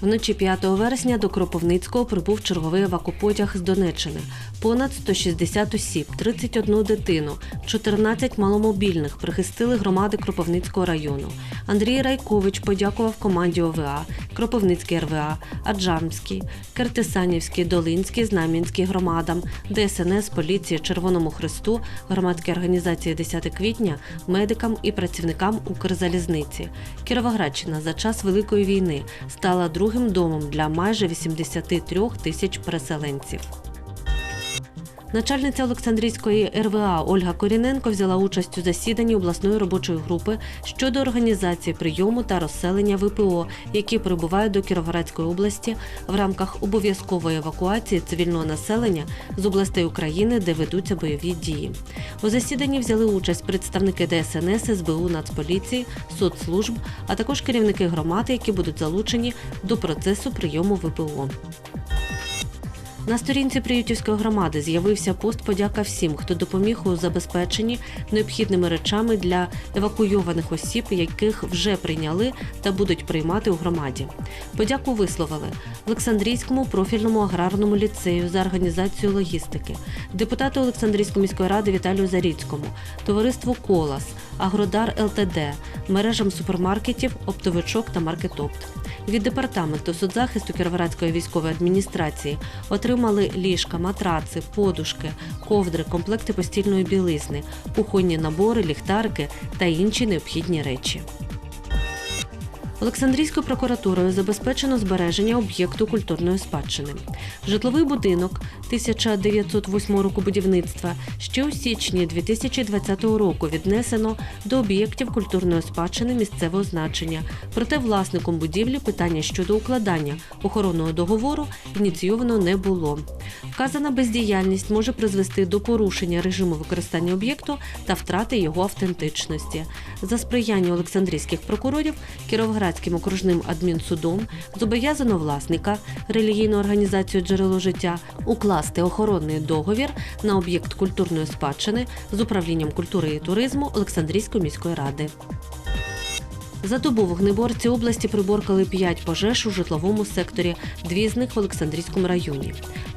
Вночі 5 вересня до Кропивницького прибув черговий евакупотяг з Донеччини. Понад 160 осіб, 31 дитину, 14 маломобільних прихистили громади Кропивницького району. Андрій Райкович подякував команді ОВА, Кропивницький РВА, Аджамський, Кертисанівський, Долинський, Знам'янський громадам, ДСНС, поліції, Червоному Христу, громадській організації 10 квітня, медикам і працівникам Укрзалізниці. Кіровоградщина за час Великої війни стала другим домом для майже 83 тисяч переселенців. Начальниця Олександрійської РВА Ольга Коріненко взяла участь у засіданні обласної робочої групи щодо організації прийому та розселення ВПО, які прибувають до Кіровоградської області в рамках обов'язкової евакуації цивільного населення з областей України, де ведуться бойові дії. У засіданні взяли участь представники ДСНС, СБУ, Нацполіції, соцслужб, а також керівники громади, які будуть залучені до процесу прийому ВПО. На сторінці Приютівської громади з'явився пост подяка всім, хто допоміг у забезпеченні необхідними речами для евакуйованих осіб, яких вже прийняли та будуть приймати у громаді. Подяку висловили Олександрійському профільному аграрному ліцею за організацію логістики, депутату Олександрійської міської ради Віталію Заріцькому, товариству Колас, Агродар ЛТД, мережам супермаркетів, оптовичок та маркетопт. Від департаменту соцзахисту Кіровоградської військової адміністрації отримали ліжка, матраци, подушки, ковдри, комплекти постільної білизни, кухонні набори, ліхтарки та інші необхідні речі. Олександрійською прокуратурою забезпечено збереження об'єкту культурної спадщини. Житловий будинок 1908 року будівництва ще у січні 2020 року віднесено до об'єктів культурної спадщини місцевого значення. Проте власником будівлі питання щодо укладання охоронного договору ініційовано не було. Вказана бездіяльність може призвести до порушення режиму використання об'єкту та втрати його автентичності. За сприяння Олександрійських прокурорів Кіровоградським окружним адмінсудом зобов'язано власника релігійну організацію джерело життя укласти охоронний договір на об'єкт культурної спадщини з управлінням культури і туризму Олександрійської міської ради. За добу вогнеборці області приборкали 5 пожеж у житловому секторі, дві з них в Олександрійському районі.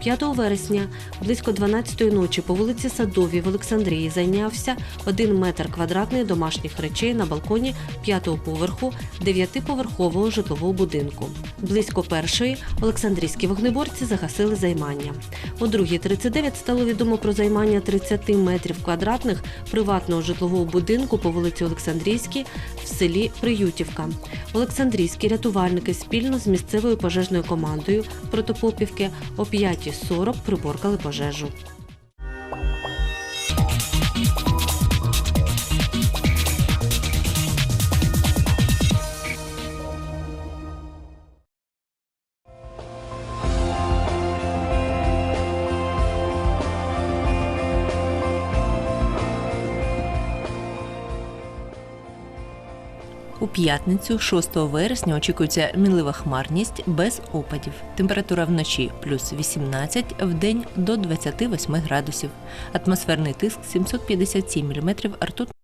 5 вересня близько 12-ї ночі по вулиці Садовій в Олександрії зайнявся 1 метр квадратний домашніх речей на балконі 5-го поверху 9-поверхового житлового будинку. Близько першої Олександрійські вогнеборці загасили займання. О 2.39 стало відомо про займання 30 метрів квадратних приватного житлового будинку по вулиці Олександрійській в селі Приютівка. Олександрійські рятувальники спільно з місцевою пожежною командою Протопопівки о 5.40 приборкали пожежу. У п'ятницю, 6 вересня, очікується мінлива хмарність без опадів. Температура вночі плюс 18, в день до 28 градусів. Атмосферний тиск 757 мм ртутного